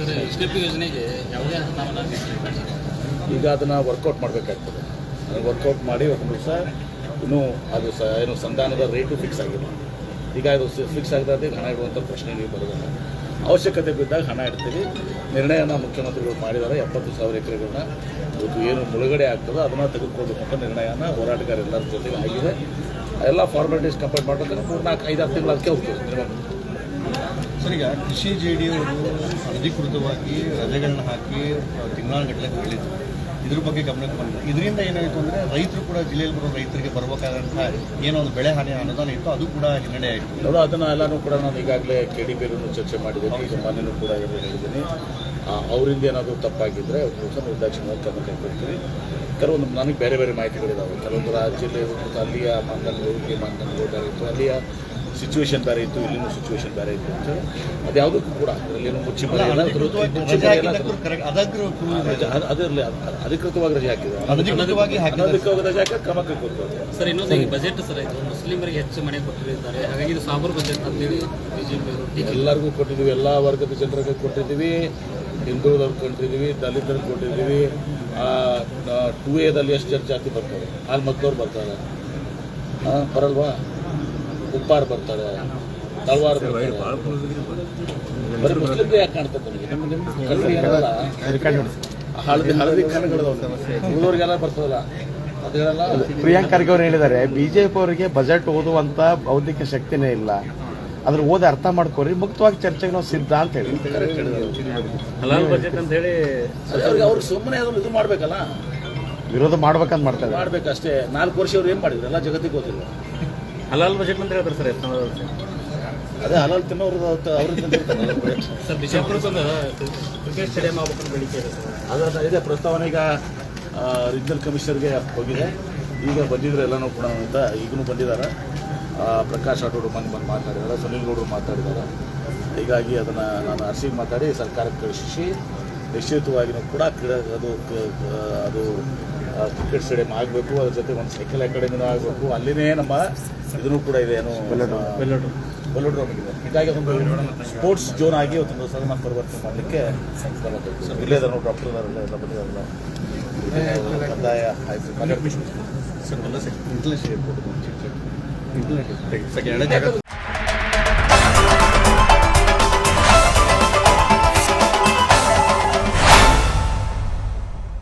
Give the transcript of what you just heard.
ಯೋಜನೆಗೆ ಈಗ ಅದನ್ನು ವರ್ಕೌಟ್ ಮಾಡಬೇಕಾಗ್ತದೆ. ಅದನ್ನು ವರ್ಕೌಟ್ ಮಾಡಿ ಒಂದು ದಿವಸ ಇನ್ನೂ ಅದು ಸ, ಏನು ಸಂಧಾನದ ರೇಟು ಫಿಕ್ಸ್ ಆಗಿಲ್ಲ. ಈಗ ಅದು ಫಿಕ್ಸ್ ಆಗದೆ ಹಣ ಇಡುವಂಥ ಪ್ರಶ್ನೆ ನೀವು ಬರೋದಿಲ್ಲ. ಅವಶ್ಯಕತೆ ಬಿದ್ದಾಗ ಹಣ ಇಡ್ತೀವಿ. ನಿರ್ಣಯನ ಮುಖ್ಯಮಂತ್ರಿಗಳು ಮಾಡಿದ್ದಾರೆ. ಎಪ್ಪತ್ತು ಸಾವಿರ ಎಕರೆಗಳನ್ನ ಇವತ್ತು ಏನು ಮುಳುಗಡೆ ಆಗ್ತದೋ ಅದನ್ನು ತೆಗೆದುಕೊಳ್ಬೇಕು ಅಂತ ನಿರ್ಣಯನ ಹೋರಾಟಗಾರ ಎಲ್ಲರ ಜೊತೆಗೆ ಆಗಿದೆ. ಎಲ್ಲ ಫಾರ್ಮಾಲಿಟೀಸ್ ಕಂಪ್ಲೀಟ್ ಮಾಡಬೇಕಂದ್ರೆ ಮೂರು ನಾಲ್ಕು ಐದಾರು ಅದಕ್ಕೆ ಹೋಗ್ತದೆ. ಸರ್ ಈಗ ಕೃಷಿ ಜೆ ಡಿ ಅವರು ಅಧಿಕೃತವಾಗಿ ರಜೆಗಳನ್ನ ಹಾಕಿ ತಿಂಗಳಾನುಗಟ್ಟಲೆ ಹೇಳಿದ್ರು. ಇದ್ರ ಬಗ್ಗೆ ಗಮನಕ್ಕೆ ಬಂದಿದೆ ಇದರಿಂದ ಏನಾಯಿತು ಅಂದರೆ ರೈತರು ಕೂಡ ಜಿಲ್ಲೆಯಲ್ಲಿ ಬರೋ ರೈತರಿಗೆ ಬರಬೇಕಾದಂತಹ ಏನೋ ಒಂದು ಬೆಳೆ ಹಾನಿ ಅನುದಾನ ಇತ್ತು ಅದು ಕೂಡ ಹಿನ್ನಡೆ ಆಯಿತು. ನೋಡೋ ಅದನ್ನು ಎಲ್ಲನೂ ಕೂಡ ನಾನು ಈಗಾಗಲೇ ಕೆ ಡಿ ಪಿಯಲ್ಲೂ ಚರ್ಚೆ ಮಾಡಿದ್ದೀನಿ ಮೊನ್ನೆನೂ ಕೂಡ ಹೇಳಿದ್ದೀನಿ. ಅವರಿಂದ ಏನಾದರೂ ತಪ್ಪಾಗಿದ್ದರೆ ನಿರ್ದಾಕ್ಷಿಣ್ಯವಾಗಿ ಕ್ರಮ ಕೈಗೊಳ್ತೀವಿ ಕೆಲವೊಂದು ನನಗೆ ಬೇರೆ ಬೇರೆ ಮಾಹಿತಿಗಳಿದ್ದಾವೆ ಕೆಲವೊಂದು ರಾಜ್ಯದಲ್ಲಿ ಮತ್ತು ಅಲ್ಲಿಯ ಮಾನದಂಡಗಳು ಮಾನದಂಡಗಳು ಬೇರೆ ಇತ್ತು. ಅಲ್ಲಿಯ ಸಿಚುವೇಶನ್ ಬೇರೆ ಇತ್ತು ಇಲ್ಲಿನೂ ಸಿಚುವೇಶನ್ ಬೇರೆ ಇತ್ತು ಅಂತ ಅದ್ಯಾವುದಕ್ಕೂ ಕೂಡ ಅದರಲ್ಲೇನು ಮುಚ್ಚಿ ಅಲ್ಲ, ಮರೆಯಲ್ಲ, ಅನಧಿಕೃತವಾಗಿ ರಜೆ ಮರೆಯಲ್ಲ. ಹಾಕಿದ್ದಕ್ಕೂ ಕರೆಕ್ಟ್ ಅದಾದ್ರೂ proof ಇದೆ. ರಜೆ- ಅದು- ಅದಿರಲಿ ಅದು- ಅಧಿಕೃತವಾಗಿ ರಜೆ ಹಾಕಿದೆ ಅನಧಿಕೃತವಾಗಿ ರಜೆ ಹಾಕಿ ಕ್ರಮ ಕೈಗೊಳ್ತಾರೆ ಸರ್ ಇನ್ನೊಂದು ಬಜೆಟ್ ಸರ್ ಇದು ಮುಸ್ಲಿಮರಿಗೆ ಹೆಚ್ಚು ಮನೆ ಕೊಟ್ಟಿದ್ದಾರೆ. ಹಾಗಾಗಿ ಇದು ಸಾಬರ್ ಬಜೆಟ್ ಅಂತೇಳಿ ಬಿಜೆಪಿ ಎಲ್ಲರಿಗೂ ಕೊಟ್ಟಿದ್ದೀವಿ ಎಲ್ಲ ವರ್ಗದ ಜನರಿಗೆ ಕೊಟ್ಟಿದ್ದೀವಿ ಹಿಂದೂದವ್ರು ಕೊಟ್ಟಿದ್ದೀವಿ ದಲಿತರಿಗೆ ಕೊಟ್ಟಿದ್ದೀವಿ. ಟೂ ಎದಲ್ಲಿ ಎಷ್ಟು ಜನ ಜಾತಿ ಬರ್ತಾರೆ ಅಲ್ಲಿ ಮಕ್ಕಳವ್ರು ಬರ್ತಾರೆ. ಹಾಂ ಬರಲ್ವಾ? ಉಪ್ಪಾರ್ ಬರ್ತಾರೆ ತಳವಾರ ಬರ್ತಾರೆ. ಬರೀ ಮುಸ್ಲಿಮ್ಗೆ ಯಾಕೆ ಕಾಣ್ತದೆ ಹಳದಿ ಹಳದಿ ಉಳಿದವ್ರಿಗೆಲ್ಲ ಬರ್ತದಲ್ಲ? ಪ್ರಿಯಾಂಕ್ ಖರ್ಗೆ ಅವರು ಹೇಳಿದ್ದಾರೆ ಬಿಜೆಪಿ ಅವರಿಗೆ ಬಜೆಟ್ ಓದುವಂತ ಬೌದ್ಧಿಕ ಶಕ್ತಿನೇ ಇಲ್ಲ. ಅದ್ರ ಓದಿ ಅರ್ಥ ಮಾಡ್ಕೋರಿ ಮುಕ್ತವಾಗಿ ಚರ್ಚೆಗೆ ನಾವು ಸಿದ್ಧ ಅಂತ ಹೇಳಿ. ಕರೆಕ್ಟ್ ಹೇಳಿದ್ರು ಹಲಾಲ್ ಬಜೆಟ್ ಅಂತ ಹೇಳಿ ಅವ್ರಿಗೆ ಅವ್ರಿಗೆ ಸುಮ್ಮನೆ ಅದನ್ನು ಇದು ಮಾಡ್ಬೇಕಲ್ಲ? ವಿರೋಧ ಮಾಡ್ಬೇಕಂತ ಮಾಡ್ತಾರೆ ಮಾಡ್ಬೇಕಷ್ಟೇ. ನಾಲ್ಕು ವರ್ಷ ಅವ್ರು ಏನ್ ಮಾಡಿದ್ರು? ಎಲ್ಲ ಜಗತ್ತಿಗೆ ಗೊತ್ತಿಲ್ಲ ಹಲಾಲ್ ಬಜೆಟ್ ಅಂತ ಹೇಳ್ತಾರೆ ಸರ್ ಎತ್ತನವರು ಅದೇ ಹಲಾಲ್ ತಿನ್ನೋರು ಸರ್ ಬಿಜಾಪುರಕ್ಕೊಂದು ಕ್ರಿಕೆಟ್ ಸ್ಟೇಡಿಯಂ ಆಗ್ಬೇಕಂತ ಬೇಡಿಕೆ ಇದೆ ಸರ್ ಇದೆ. ಪ್ರಸ್ತಾವನೆ ಈಗ ರೀಜನಲ್ ಕಮಿಷನರ್ಗೆ ಹೋಗಿದೆ. ಈಗ ಬಂದಿದ್ರೆ ಎಲ್ಲನೂ ಕೂಡ ಅಂತ ಈಗಲೂ ಬಂದಿದ್ದಾರೆ. ಪ್ರಕಾಶ್ ಆಟೋರು ಮನೆ ಬಂದು ಮಾತಾಡಿದ್ದಾರೆ ಸುನೀಲ್ ಗೌಡರು ಮಾತಾಡಿದ್ದಾರೆ. ಹೀಗಾಗಿ ಅದನ್ನು ನಾನು ಅರ್ಸಿಗೆ ಮಾತಾಡಿ ಸರ್ಕಾರಕ್ಕೆ ಕಳಿಸಿ ನಿಶ್ಚಿತವಾಗಿಯೂ ಕೂಡ ಕ್ರೀಡಾ ಅದು ಅದು ಕ್ರಿಕೆಟ್ ಸ್ಟೇಡಿಯಂ ಆಗಬೇಕು ಅದ್ರ ಜೊತೆ ಒಂದು ಸೈಕಲ್ ಅಕಾಡೆಮಿನೂ ಆಗಬೇಕು. ಅಲ್ಲಿನೇ ನಮ್ಮ ಇದನ್ನು ಕೂಡ ಇದೆ ಏನು ಬಲ್ಲೋಡ್ರೋಮ್ ಇದೆ ಹೀಗಾಗಿ ಅದೊಂದು ಸ್ಪೋರ್ಟ್ಸ್ ಜೋನ್ ಆಗಿ ಒಂದು ಸದನ ಪರಿವರ್ತನೆ ಮಾಡಲಿಕ್ಕೆ. ಇಲ್ಲೇ ಇದ್ದಾರೆ ನೋಡಿ ಡಾಕ್ಟರ್ ಎಲ್ಲ ಬಂದಿದ್ದಾರಲ್ಲ ಕಂದಾಯ ಆಯ್ತು. ಸರ್. ಎಲ್ಲ